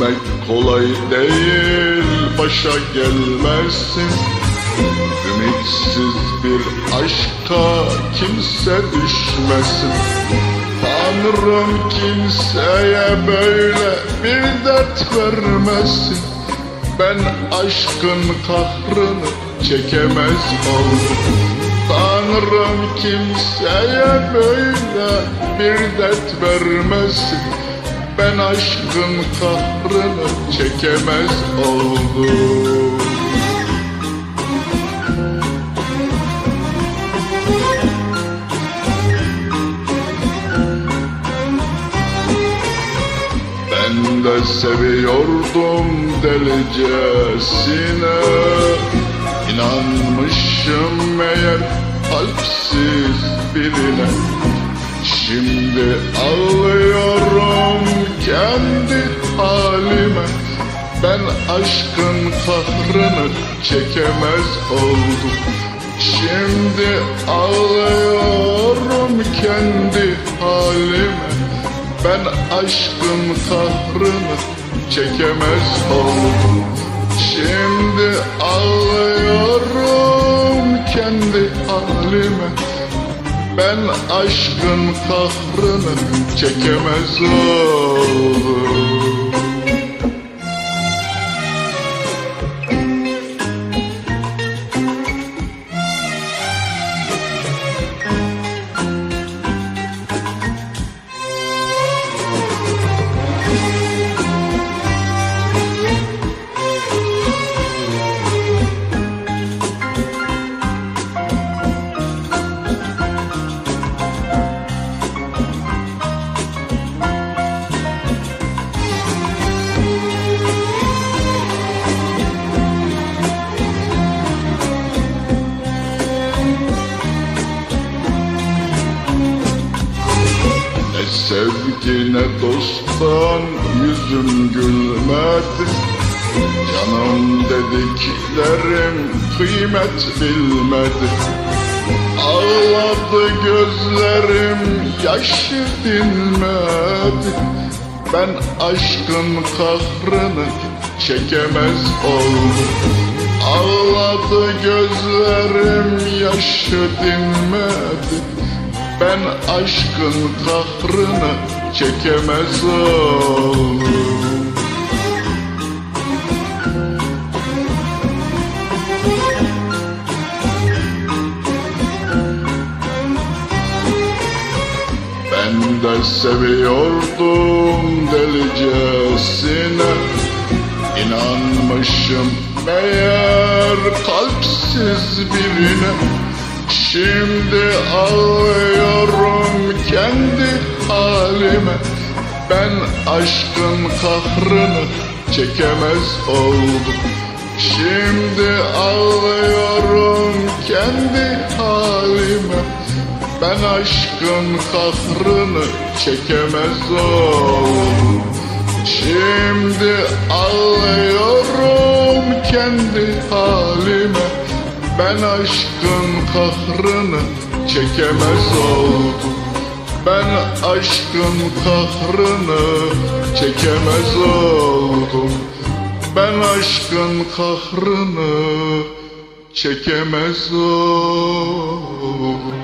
Sevmek kolay değil başa gelmezsin. Ümitsiz bir aşka kimse düşmesin. Tanrım kimseye böyle bir dert vermesin. Ben aşkın kahrını çekemez oldum. Tanrım kimseye böyle bir dert vermesin Ben aşkın kahrını çekemez oldum. Ben de seviyordum delicesine. İnanmışım meğer kalpsiz birine Şimdi ağlıyorum kendi halime. Ben aşkın kahrını çekemez oldum. Şimdi ağlıyorum kendi halime. Ben aşkın kahrını çekemez oldum. Şimdi ağlıyorum kendi halime Ben aşkın kahrını çekemez oldum sevgi ne dosttan yüzüm gülmedi. Canım dediklerim kıymet bilmedi. Ağladı gözlerim yaşı dinmedi. Ben aşkın kahrını çekemez oldum. Ağladı gözlerim yaşı dinmedi. Ben aşkın kahrını çekemez oldum Ben de seviyordum delicesine İnanmışım meğer kalpsiz birine Şimdi ağlıyorum kendi halime. Ben aşkın kahrını çekemez oldum. Şimdi ağlıyorum kendi halime. Ben aşkın kahrını çekemez oldum. Şimdi ağlıyorum kendi halime ben aşkın kahrını çekemez oldum. Ben aşkın kahrını çekemez oldum. Ben aşkın kahrını çekemez oldum